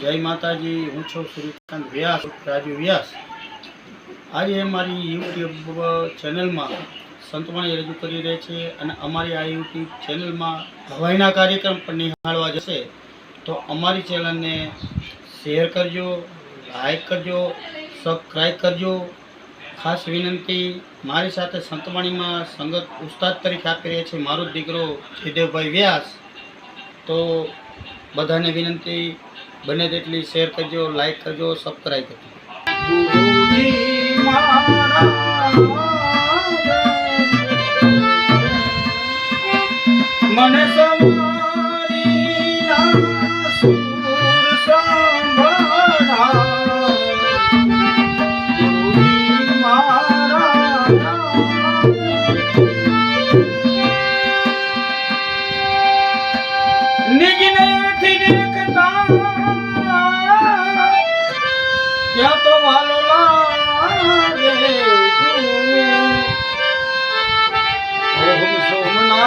જય માતાજી, હું છું શ્રીકાંત વ્યાસ રાજુ વ્યાસ. આજે મારી યુટ્યુબ ચેનલમાં સંતવાણી રજૂ કરી રહી છે અને અમારી આ યુટ્યુબ ચેનલમાં હવાઈના કાર્યક્રમ પણ નિહાળવા જશે. તો અમારી ચેનલને શેર કરજો, લાઈક કરજો, સબસ્ક્રાઈબ કરજો. ખાસ વિનંતી, મારી સાથે સંતવાણીમાં સંગત ઉસ્તાદ તરીકે આપી રહ્યા છે મારો દીકરો જયદેવભાઈ વ્યાસ. તો બધાને વિનંતી બને તેટલી શેર કરજો લાઈક કરજો સબસ્ક્રાઈબ કરજો. મને સવારી ગુરુજી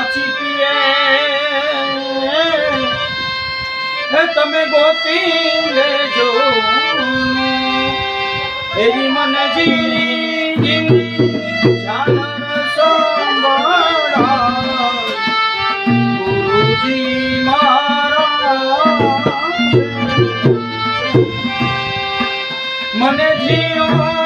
પાછી પીએ તમે ગોતી લેજો. એની મને જીની જીની જાનર મને જીઓ